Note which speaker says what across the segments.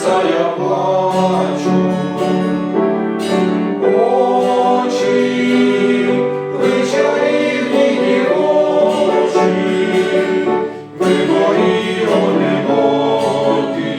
Speaker 1: Ісуса я бачу, очі, вечарівні очі, ви мої онемоти.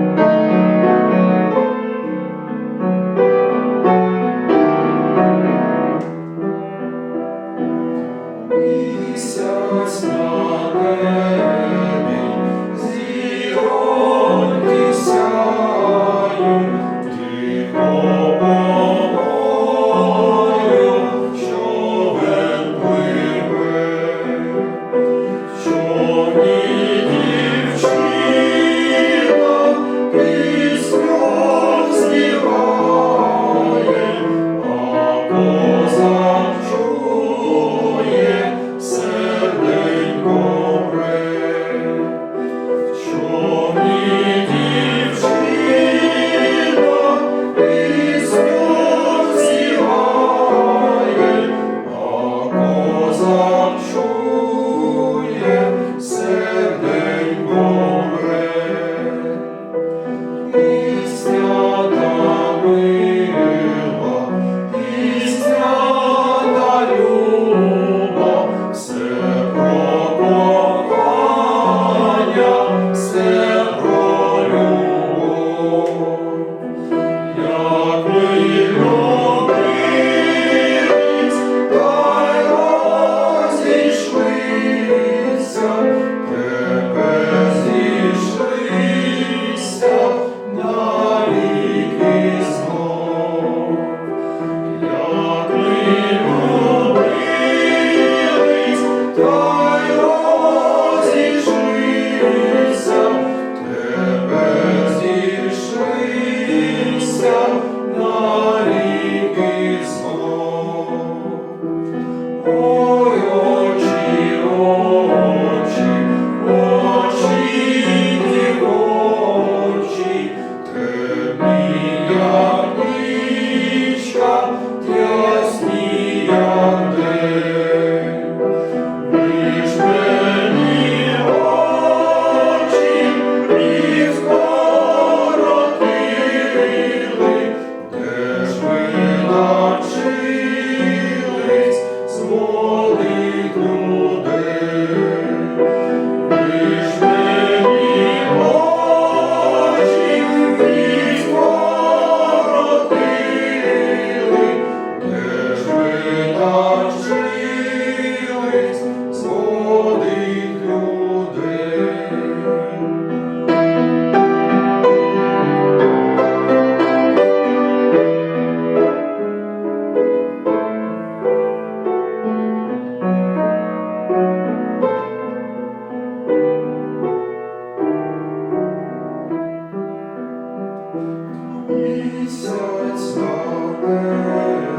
Speaker 1: Thank you. Lord.